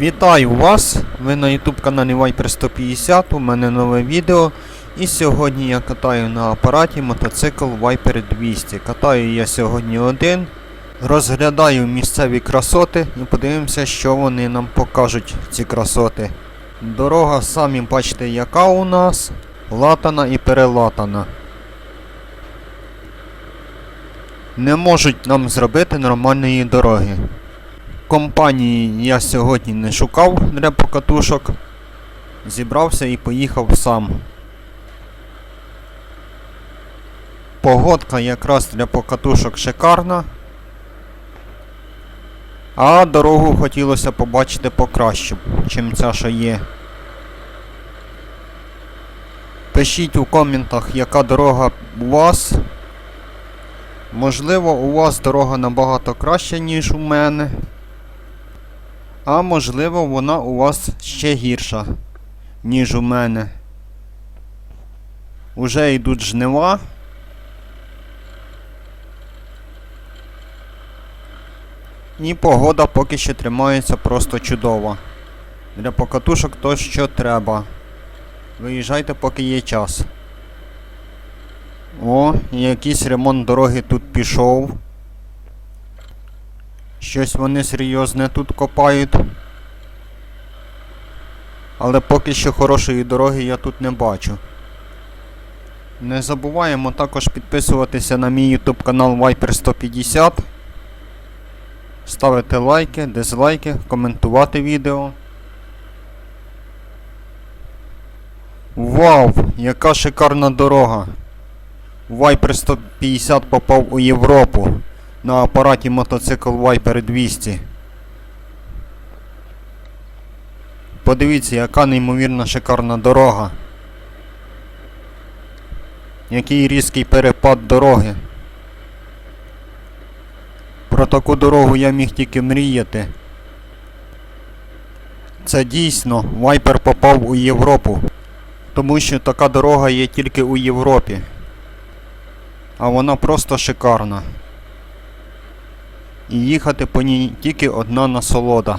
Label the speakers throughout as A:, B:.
A: Вітаю вас! Ви на YouTube каналі Viper 150, у мене нове відео. І сьогодні я катаю на апараті мотоцикл Viper 200. Катаю я сьогодні один. Розглядаю місцеві красоти і подивимося, що вони нам покажуть, ці красоти. Дорога, самі бачите, яка у нас. Латана і перелатана. Не можуть нам зробити нормальної дороги. Компанії я сьогодні не шукав для покатушок. Зібрався і поїхав сам. Погодка якраз для покатушок шикарна. А дорогу хотілося побачити покраще, чим ця, що є. Пишіть у коментах, яка дорога у вас. Можливо, у вас дорога набагато краща, ніж у мене. А можливо, вона у вас ще гірша, ніж у мене. Уже йдуть жнива. І погода поки що тримається просто чудова. Для покатушок то що треба. Виїжджайте, поки є час. О, якийсь ремонт дороги тут пішов. Щось вони серйозне тут копають. Але поки що хорошої дороги я тут не бачу. Не забуваємо також підписуватися на мій YouTube канал Viper 150. Ставити лайки, дизлайки, коментувати відео. Вау! Яка шикарна дорога! Viper 150 попав у Європу на апараті мотоцикл Viper 200. Подивіться, яка неймовірно шикарна дорога. Який різкий перепад дороги. Про таку дорогу я міг тільки мріяти. Це дійсно Viper попав у Європу. Тому що така дорога є тільки у Європі. А вона просто шикарна. І їхати по ній тільки одна насолода.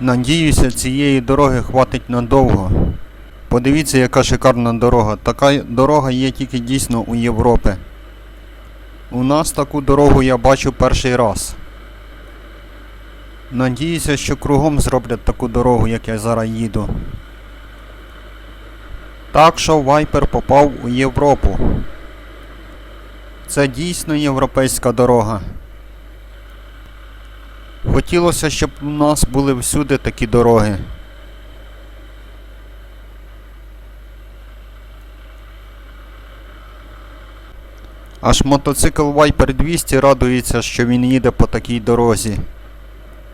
A: Надіюся, цієї дороги хватить надовго. Подивіться, яка шикарна дорога. Така дорога є тільки дійсно у Європі. У нас таку дорогу я бачу перший раз. Надіюся, що кругом зроблять таку дорогу, як я зараз їду. Так що Вайпер попав у Європу. Це дійсно європейська дорога. Хотілося, щоб у нас були всюди такі дороги. Аж мотоцикл Viper 200 радується, що він їде по такій дорозі.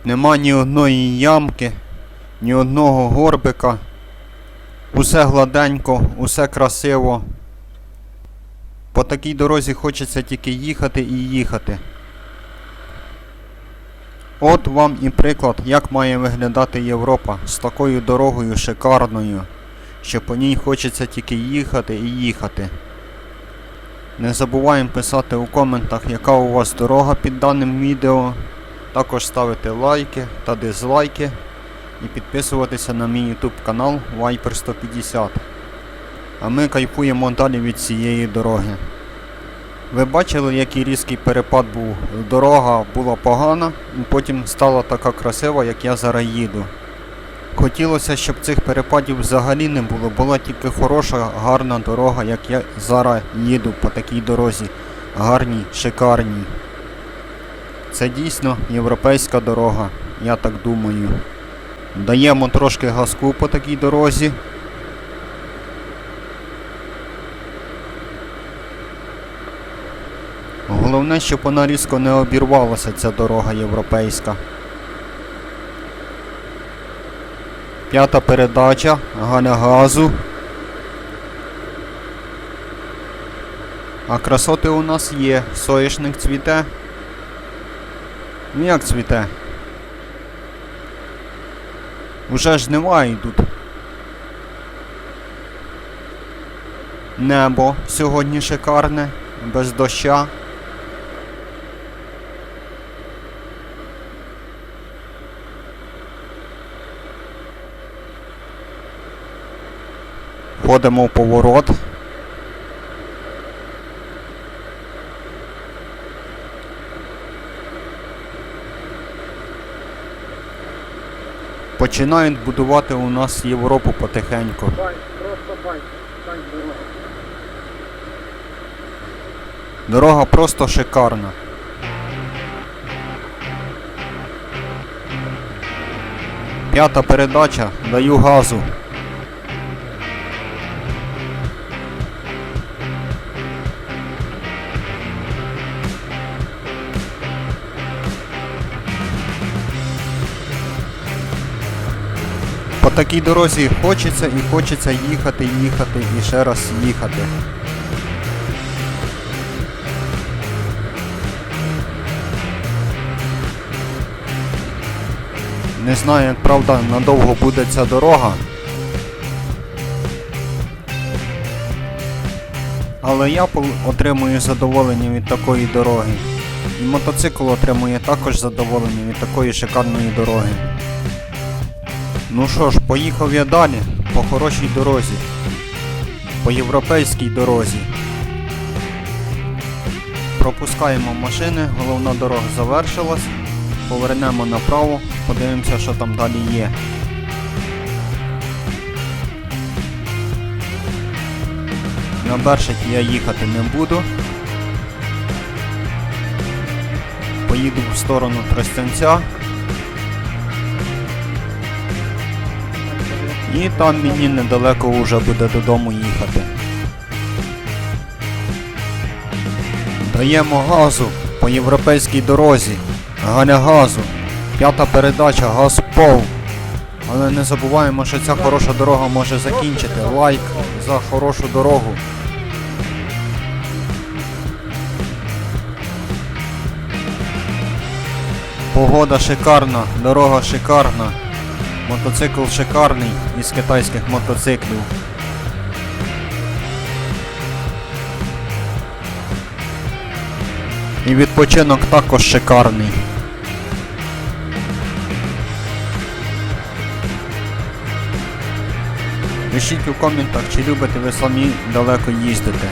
A: Нема ні одної ямки, ні одного горбика. Усе гладенько, усе красиво. По такій дорозі хочеться тільки їхати і їхати. От вам і приклад, як має виглядати Європа з такою дорогою шикарною, що по ній хочеться тільки їхати і їхати. Не забуваємо писати у коментах, яка у вас дорога під даним відео. Також ставити лайки та дизлайки і підписуватися на мій YouTube канал Viper 150. А ми кайфуємо далі від цієї дороги. Ви бачили, який різкий перепад був. Дорога була погана, потім стала така красива, як я зараз їду. Хотілося, щоб цих перепадів взагалі не було, була тільки хороша, гарна дорога, як я зараз їду по такій дорозі. Гарній, шикарній. Це дійсно європейська дорога, я так думаю. Даємо трошки газку по такій дорозі. Головне, щоб вона різко не обірвалася, ця дорога європейська. П'ята передача, галя газу. А красоти у нас є. Соєшник цвіте. Ну як цвіте? Уже жнива йдуть. Небо сьогодні шикарне, без доща. Входимо в поворот. Починають будувати у нас Європу потихеньку.
B: Дорога
A: просто шикарна. П'ята передача, даю газу. Такій дорозі хочеться і хочеться їхати, їхати і ще раз їхати. Не знаю, як правда надовго буде ця дорога. Але я отримую задоволення від такої дороги. І мотоцикл отримує також задоволення від такої шикарної дороги. Ну що ж, поїхав я далі по хорошій дорозі. По європейській дорозі. Пропускаємо машини, головна дорога завершилась. Повернемо направо, подивимося, що там далі є. На Бершик я їхати не буду. Поїду в сторону Тростянця. І там мені недалеко вже буде додому їхати. Даємо газу по європейській дорозі. Галя газу. П'ята передача, газ пов. Але не забуваємо, що ця хороша дорога може закінчити. Лайк за хорошу дорогу. Погода шикарна, дорога шикарна. Мотоцикл шикарний із китайських мотоциклів. І відпочинок також шикарний. Пишіть у коментах, чи любите ви самі далеко їздити.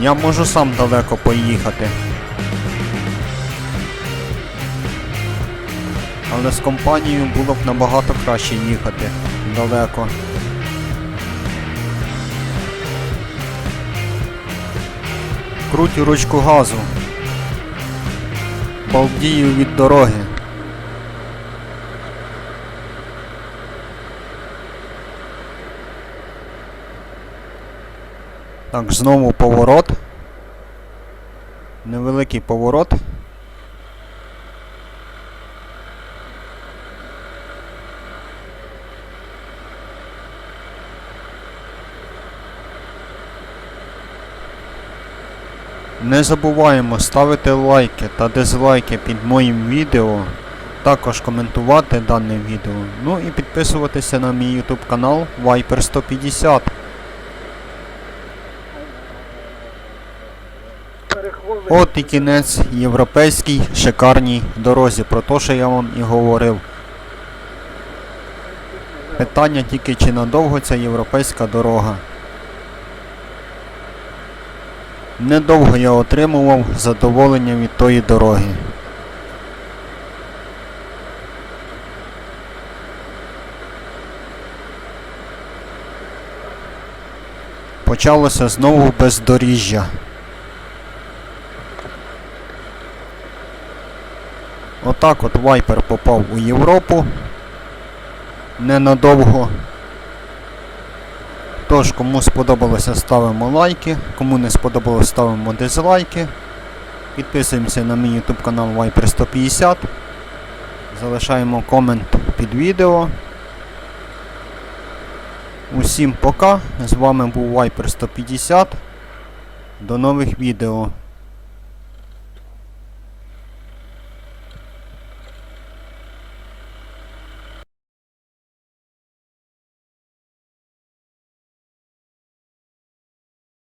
A: Я можу сам далеко поїхати. Але з компанією було б набагато краще їхати далеко. Крутю ручку газу. Балдію від дороги. Так, знову поворот. Невеликий поворот. Не забуваємо ставити лайки та дизлайки під моїм відео, також коментувати дане відео, ну і підписуватися на мій YouTube канал Viper 150. От і кінець європейській шикарній дорозі, про те, що я вам і говорив. Питання тільки чи надовго ця європейська дорога. Недовго я отримував задоволення від тої дороги. Почалося знову бездоріжжя. Отак от Вайпер попав у Європу. Ненадовго. Тож, кому сподобалося, ставимо лайки, кому не сподобалось, ставимо дизлайки. Підписуємося на мій YouTube канал Viper 150. Залишаємо комент під відео. Усім пока. З вами був Viper 150. До нових відео.